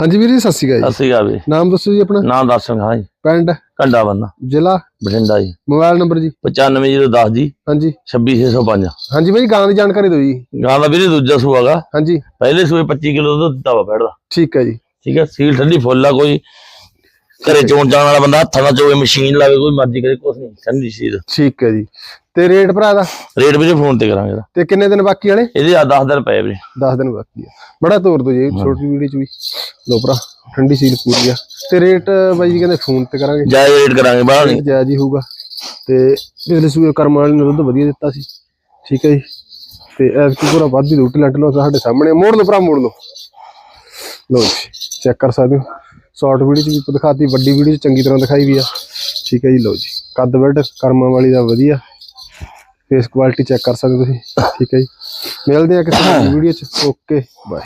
ਹਾਂਜੀ ਵੀਰ ਜੀ ਸਤਿ ਸ਼੍ਰੀ ਅਕਾਲ ਜੀ। ਅਸੀਂ ਆ ਵੀ ਨਾਮ ਦੱਸੋ ਜੀ ਆਪਣਾ। ਨਾਮ ਦੱਸ ਹਾਂ ਜੀ। ਪਿੰਡ? ਕੰਡਾ ਬੰਨਾ। ਜ਼ਿਲ੍ਹਾ? ਬਠਿੰਡਾ ਜੀ। ਮੋਬਾਈਲ ਨੰਬਰ ਜੀ। 95010 ਜੀ। ਹਾਂਜੀ। 26605 ਹਾਂਜੀ ਬਾਈ ਗਾਂ ਦੀ ਜਾਣਕਾਰੀ ਦਿਓ ਜੀ। ਗਾਂ ਦਾ ਵੀਰੇ ਦੂਜਾ ਸੂਆਗਾ ਹਾਂਜੀ। ਪਹਿਲੇ ਸੂਏ 25 ਕਿਲੋ ਦੁੱਧ ਦਿੱਤਾ ਵਾ ਠੀਕ ਹੈ ਜੀ। ਠੀਕ ਹੈ ਸੀਲ ਠੰਡੀ ਫੁੱਲ ਆ ਕੋਈ। ਘਰੇ ਚੋਣ ਜਾਣ ਵਾਲਾ ਬੰਦਾ ਹੱਥਾਂ ਨਾਲ ਚੋਵੇ ਮਸ਼ੀਨ ਲਾਵੇ ਕੋਈ ਮਰਜ਼ੀ ਕਰੇ ਕੁਛ ਨਹੀਂ ਠੰਡੀ ਸੀਲ ਠੀਕ ਹੈ ਜੀ। ਤੇ ਰੇਟ ਭਰਾ ਦਾ? ਰੇਟ ਵੀਰੇ ਫੋਨ ਤੇ ਕਰਾਂਗੇ ਇਹਦਾ। ਤੇ ਕਿੰਨੇ ਦਿਨ ਬਾਕੀ ਵਾਲੇ? ਇਹਦੇ ਆ 10 ਦਿਨ ਪਏ ਵੀਰੇ। 10 ਦਿਨ ਬਾਕੀ ਆ। ਬੜਾ ਤੋਰ ਦੋ ਜੀ ਛੋਟੀ ਵੀਡੀਓ ਚ ਵੀ। ਲੋ ਭਰਾ ਠੰਡੀ ਸੀਲ ਪੂਰੀ ਆ। ਤੇ ਰੇਟ ਬਾਈ ਜੀ ਕਹਿੰਦੇ ਫੋਨ ਤੇ ਕਰਾਂਗੇ। ਜਾਇਜ਼ ਰੇਟ ਕਰਾਂਗੇ ਬਾਹਰ ਨਹੀਂ। ਜਾਇਜ਼ ਹੀ ਹੋਊਗਾ। ਤੇ ਪਿਛਲੇ ਸੂਏ ਕਰਮ ਵਾਲੇ ਨੇ ਦੁੱਧ ਵਧੀਆ ਦਿੱਤਾ ਸੀ। ਠੀਕ ਹੈ ਜੀ। ਤੇ ਐਤਕੀ ਪੂਰਾ ਵੱਧ ਰੋਟੀ ਲੱਟ ਲੋ ਸਾਡੇ ਸਾਹਮਣੇ ਮੋੜ ਲਓ ਭਰਾ ਮੋੜ ਲਓ। ਲੋ ਜੀ ਚੈੱਕ ਕਰ ਸਕਦੇ ਹੋ। ਸ਼ਾਰਟ ਵੀਡੀਓ ਚ ਵੀ ਦਿਖਾਤੀ ਵੱਡੀ ਵੀਡੀਓ ਚ ਚੰਗੀ ਤਰ੍ਹਾਂ ਦਿਖਾਈ ਵੀ ਆ। ਠੀਕ ਹੈ ਜੀ ਲੋ ਜੀ। ਕੱਦ ਬੈਡ ਕਰਮਾਂ ਵਾਲੀ ਦਾ ਵਧੀਆ। ਫੇਸ ਕੁਆਲਿਟੀ ਚੈੱਕ ਕਰ ਸਕਦੇ ਤੁਸੀਂ। ਠੀਕ ਹੈ ਜੀ। ਮਿਲਦੇ ਆ ਕਿਸੇ ਵੀਡੀਓ ਚ। Okay bye